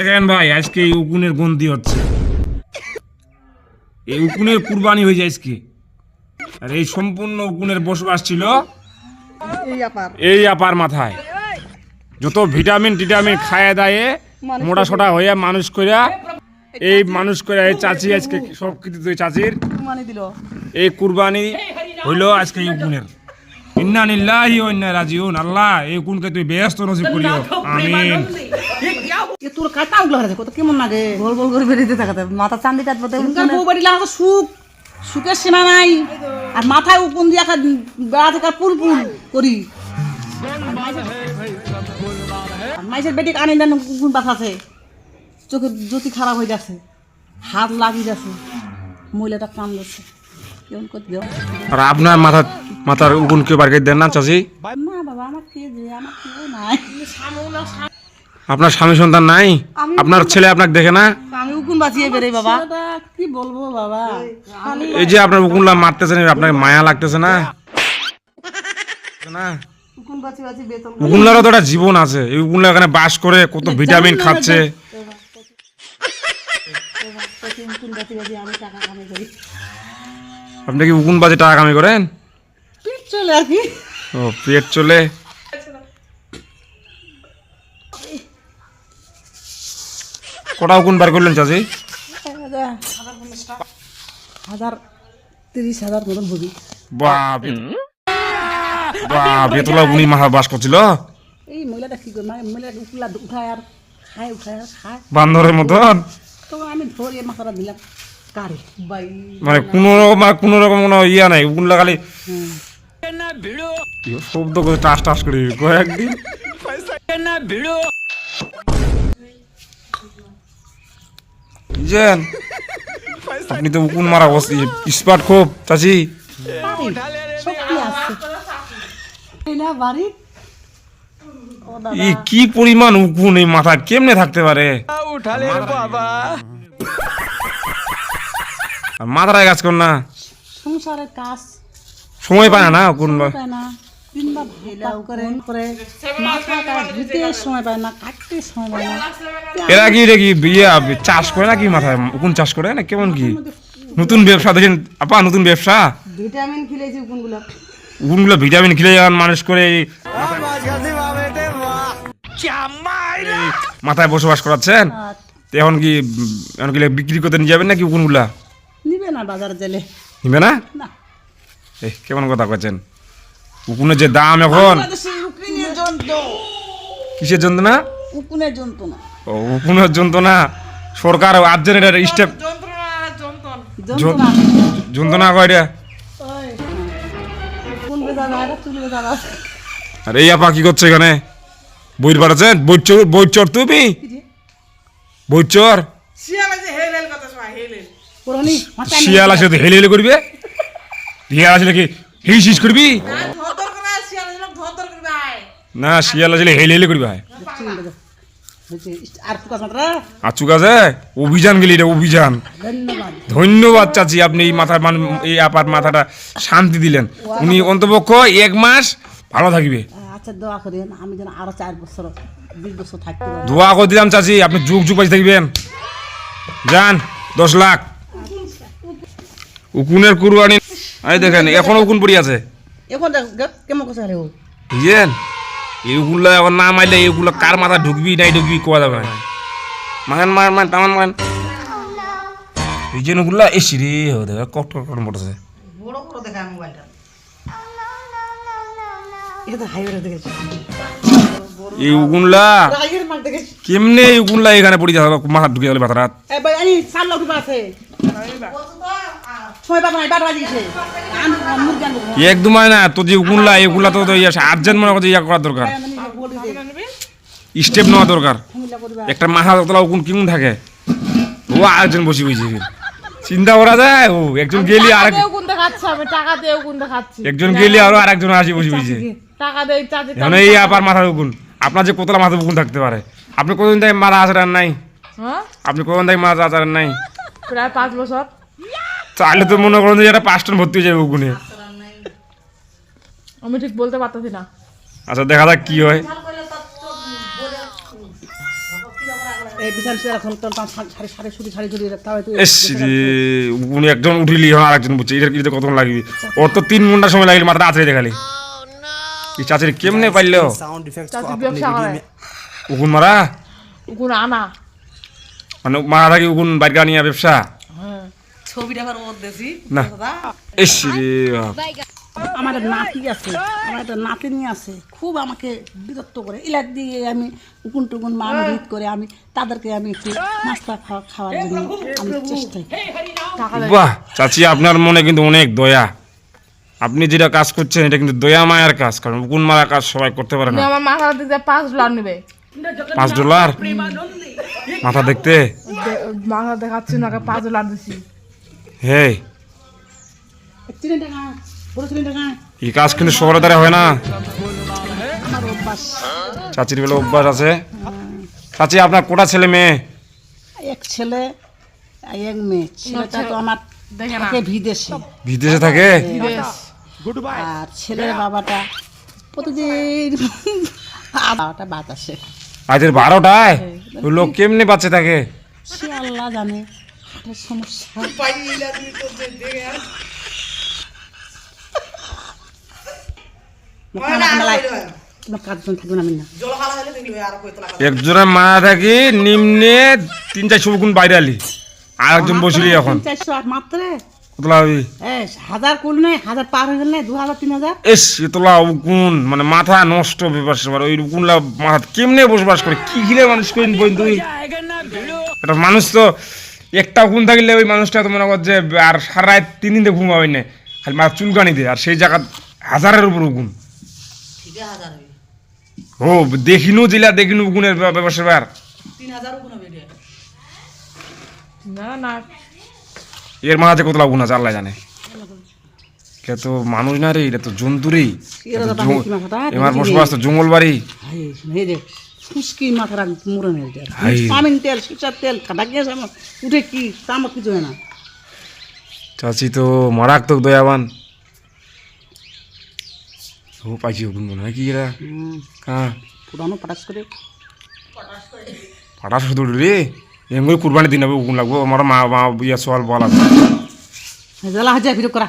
দেখেন ভাই আজকে এই উকুনের গন্তি হচ্ছে। এই উকুনের কুরবানি হয়ে যায় আজকে। আর এই সম্পূর্ণ উকুনের বসবাস ছিল এই আপার। মাথায়। যত ভিটামিন টিটামিন খায় দায়ে মোটা সোটা হয়ে মানুষ কইরা এই মানুষ করে এই চাচি আজকে সব কিছু চাচির। এই কুরবানি হইল আজকে এই উকুনের। ইন্না নিল্লাহি ওয়া ইন্না রাজিউন। আল্লাহ এই উকুনকে তুই ব্যস্ত নসিব করিও। আমিন। এ তোর কাটা উগলা হয়েছে কত কেমন লাগে? গোল গোল করে বেরিয়ে থাকাতে মাথা চান্দি কাটবো এখনকার বউ বাড়ি লাগা সুখ। সুখের সীমা নাই। আর মাথায় উকুন দিয়ে একটা বেড়া থেকে পুল পুল করি। মাইসের বেটি আনি দেন উকুন বাথাছে চোখের জ্যোতি খারাপ হয়ে যাচ্ছে। হাত লাগিয়ে যাচ্ছে। মহিলাটা কাম দিচ্ছে কেমন করতে আর আপনার মাথা মাথার উকুন কেউ বার দেন না না নাই। আপনার স্বামী সন্তান নাই? আপনার ছেলে আপনাকে দেখে না? বাবা। কি বলব বাবা? এই যে আপনার উকুনলা মারতেছেন আপনাকে মায়া লাগতেছে না? না? উকুনলারও তো একটা জীবন আছে। এই উকুনলা এখানে বাস করে কত ভিটামিন খাচ্ছে। কামাই আপনি কি উকুন বাজে টাকা কামি করেন? চলে আর কি ও পেট চলে। কটা উকুন বার করলেন চাচি? হাজার তিরিশ হাজার মতন ভুগি বাপ বাপ এতলা উনি মাথা বাস করছিল? এই মহিলাটা কি করে মহিলাটা উকুলা উঠায় আর খায় উঠায় আর খায়। বান্দরের মতন? তখন আমি ধরে মাথাটা দিলাম। কারে? মানে কোনো মানে কোনো রকম কোনো ইয়া নাই উকুন লাগালি শব্দ করে টাস টাস করে কয়েকদিন। আপনি তো উকুন মারা বসি স্পার্ট খুব চাচি। ই কি পরিমাণ উকুন এই মাথা কেমনে থাকতে পারে? আর মাথায় কাজ কর না। সংসারের কাজ সময় পায় না না উকুন পায় না তিনবার ভাইলাও করে করে মাথাটা ধুতে সময় পায় না কাটতে সময় পায় না। এরা কি রে কি বিয়ে চাষ করে না কি মাথায়? উকুন চাষ করে? না কেমন কি? নতুন ব্যবসা দেখেন আপা নতুন ব্যবসা? ভিটামিন খেলেছি উকুনগুলো। উকুনগুলো ভিটামিন খেলে যান মানুষ করে মাথায় বসবাস করাচ্ছেন? এখন কি এখন কি বিক্রি করতে নিয়ে যাবেন নাকি উকুনগুলা? নিবে না বাজারে গেলে নিবে না? না। এই কেমন কথা করছেন উকুনের যে দাম এখন। কিসের যন্ত্রণা? উকুনের যন্ত্রণা। ও উকুনের যন্ত্রণা। সরকার আর্জেন্ট এটা স্টেপ যন্ত্রণা যন্ত্রণা। কয় রে? ওই, এটা চুল এই আপা কি করছে এখানে? বইর পাঠাচ্ছেন বই চোর বই চোর তুমি? বই চোর? পুরনি মাথা শিয়াল আসলে তো হেলে হেলে করবে? না, শিয়াল ধন্যবাদ চাচি, আপনি এই মাথার মান এই আপার মাথাটা শান্তি দিলেন। উনি অন্তপক্ষ এক মাস ভালো থাকবে। দোয়া করে দিলাম চাচি, আপনি যুগ যুগ বাঁচে থাকবেন। যান, দশ লাখ। উকুনের কুরবানি এই দেখেন এখনও উকুন পড়ি আছে। এখন কেমন কথা রে ও বুঝলেন এইগুলো এখন না মারলে এইগুলো কার মাথা ঢুকবি নাই ঢুকবি কোয়া যাবে না। মাগান মার মান তামান মাগান এই যে ওগুলা এসি রে দেখ কট কট কট পড়েছে বড় বড় দেখা মোবাইলটা। কেমনে এই এখানে পড়ি যাবে মাথা ঢুকে গেলে মাথা এক দুমায় না তো যে উগুনলা এগুলা তো ইয়া আর্জেন্ট মনে করছে ইয়া করা দরকার। স্টেপ নেওয়া দরকার। একটা মাথা তলা উকুন কেমন থাকে? ও আরেকজন বসে বসে। চিন্তা করা যায়? ও একজন গেলি আর একজন গেলি আরও আরেকজন আসি বসে বসে। টাকা এখন এই আবার মাথার উকুন। আপনার যে কতলা মাথা উকুন থাকতে পারে। আপনি কতদিন থেকে মারা আসার নাই? হ্যাঁ? আপনি কতদিন থেকে মারা আসার নাই? প্রায় পাঁচ বছর। তাহলে তো মনে করুন যে এটা পাঁচটা ভর্তি হয়ে যাবে ওখানে আমি ঠিক বলতে না। আচ্ছা দেখা যাক কি হয়। একজন উঠিলি হ্যাঁ, লাগবে? ওর তো তিন ঘণ্টা সময় লাগলে মাথাটা আঁচড়ে দেখালি। oh, চাচির কেমনে পারল উকুন মারা? মানে মারা থাকি উকুন বাইর নিয়ে ব্যবসা। ছবিটা আবার ওর দেশি না। এস আমার নাতি আছে আমার একটা নাতিনি আছে খুব আমাকে বিরক্ত করে। দিয়ে আমি উকুন টুকুন মান ভিত করে আমি তাদেরকে আমি একটু নাস্তা খাওয়া খাওয়ার জন্য আমি চেষ্টাই করি। বাহ চাচি আপনার মনে কিন্তু অনেক দয়া। আপনি যেটা কাজ করছেন এটা কিন্তু দয়া মায়ার কাজ কারণ উকুন মারা কাজ সবাই করতে পারে উনি না আমার মাথা দিতে পাঁচ ডলার নেবে। পাঁচ ডলার মাথা দেখতে? মাথা দেখাচ্ছি না পাঁচ ডলার দিছি। হে এই কাজ কিন্তু শহরে দ্বারা হয় না। চাচির বেলা অভ্যাস আছে। চাচি আপনার কোটা ছেলে মেয়ে? এক ছেলে এক মেয়ে। ছেলেটা তো আমার থাকে বিদেশে। বিদেশে থাকে? আর ছেলের বাবাটা প্রতিদিন বাবাটা বাতাসে। রাতের বারোটায়? লোক কেমনি বাচ্চা থাকে সে আল্লাহ জানে সমস্যা। একজনের মা থাকি নিম্নে তিন চারশো গুণ বাইরে আলি। আর একজন বসিলি এখন। চারশো মাত্র? কতলা হাজার করল নাই হাজার পার হয়ে গেল নাই দু হাজার তিন হাজার এস এতলা উকুন মানে মাথা নষ্ট ওই উকুনলা মাথা কেমনে বসবাস করে? কি মানুষ করিন বই তুই? একটা মানুষ তো একটা উকুন থাকলে ওই মানুষটা তো মনে কর যে আর সারা রাত তিন দিন ঘুম হবে না খালি মাথা চুলকানি দে আর সেই জায়গা হাজারের উপর উকুন ঠিক হাজার হই ও দেখিনু জিলা দেখিনু উকুনের তিন হাজার কোন বেডে না না এর মাঝে কতলা গুণ আছে আল্লাহ জানে। এটা তো মানুষ না রে এটা তো জন্তু রে। এরা তো বাহির কি মাথাটা এমার বসবাস তো জঙ্গল বাড়ি। ফুসকি মাথার মুরনের হাই। চামিন তেল সীসার তেল কাটা গিয়েছে আমার উঠে কি তা কিছু হয় না। চাচি তো মারাত্মক দয়াবান। ও পাইছি ওগুন মনে হয় কি এরা হ্যাঁ পটাশ করে। রে। এমনি কুরবানি দিন হবে ওগুন লাগবো, আমার মা মা ইয়া সোয়াল বলা জ্বালা হাজার ভিড় করা।